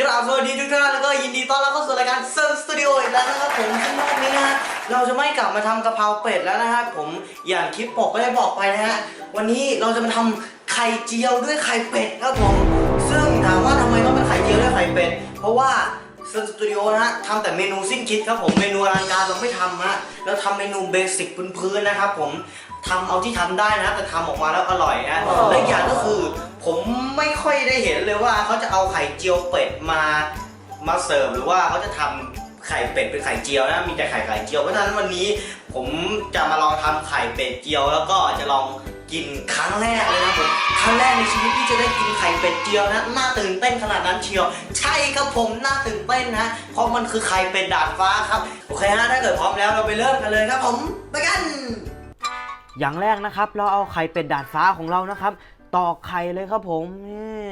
กราบสวัสดีทุกท่านแล้วก็ยินดีต้อนรับเข้าสู่รายการเซิร์ฟสตูดิโออีกแล้วนะครับผมซึ่งรอบนี้นะฮะเราจะไม่กลับมาทำกะเพราเป็ดแล้วนะฮะผมอย่างคลิปปกก็ได้บอกไปนะฮะวันนี้เราจะมาทำไข่เจียวด้วยไข่เป็ดครับผม ซึ่งถามว่าทำไมต้องเป็นไข่เจียวด้วยไข่เป็ด เพราะว่า เซิร์ฟสตูดิโอนะฮะทำแต่เมนูสิ้นคิดครับผมเมนูอลังการเราไม่ทำฮะเราทำเมนูเบสิกพื้นๆนะครับผมทำเอาที่ทำได้นะ แต่ทำออกมาแล้วอร่อยนะและอีกอย่างก็คือ ผมไม่ค่อยได้เห็นเลยว่าเขาจะเอาไข่เจียวเป็ดมามาเสิร์ฟหรือว่าเขาจะทำไข่เป็ดเป็นไข่เจียวนะมีแต่ไข่ไข่เจียวเพราะฉะนั้นวันนี้ผมจะมาลองทำไข่เป็ดเจียว แล้วก็จะลอง กินครั้งแรกเลยนะผมครั้งแรกในชีวิตที่จะได้กินไข่เป็ดเจียวนะน่าตื่นเต้นขนาดนั้นเชียว ใช่ครับผมน่าตื่นเต้นนะเพราะมันคือไข่เป็ดดาดฟ้าครับโอเคฮะถ้าเกิดพร้อมแล้วเราไปเริ่มกันเลยครับผมไปกัน อย่างแรกนะครับ เราเอาไข่เป็ดดาดฟ้าของเรานะครับ ตอกไข่เลยครับผมนี่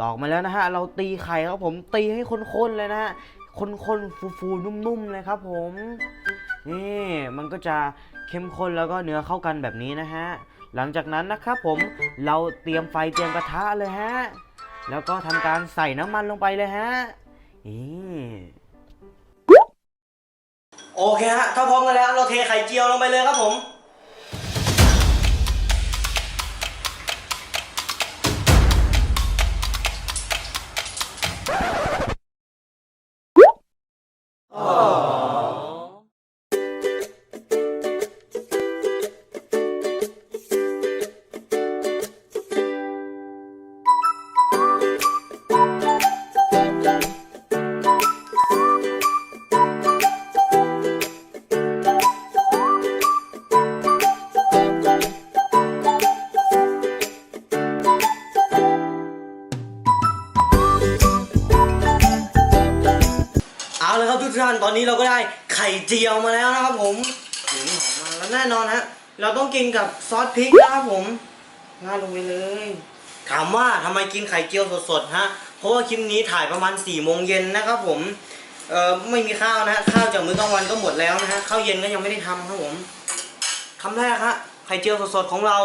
ตอกมาแล้วนะฮะเราตีไข่ครับผมตีให้ข้นๆเลยนะฮะข้นๆฟูๆนุ่มๆเลยครับผม นี่มันก็จะเข้มข้นแล้วก็เนื้อเข้ากันแบบนี้นะฮะ หลังจากนั้นนะครับผมเราเตรียมไฟเตรียมกระทะเลยฮะ แล้วก็ทำการใส่น้ำมันลงไปเลยฮะนี่โอเคฮะถ้าพร้อมกันแล้วเราเทไข่เจียวลงไปเลยครับผม ท่านตอนนี้เราก็ได้ไข่เจียวมาแล้วนะครับผมหอมมาแล้วแน่นอนฮะเราต้องกินกับซอสพริกนะครับผมราดลงไปเลย ถามว่าทำไมกินไข่เจียวสดๆฮะเพราะว่าคลิปนี้ถ่ายประมาณ4ี่โมงเย็นนะครับผมเอ่อไม่มีข้าวนะฮะข้าวจากมื้อกลางวันก็หมดแล้วนะฮะข้าวเย็นก็ยังไม่ได้ทำครับผมคำแรกฮะไข่เจียวสดๆของเรา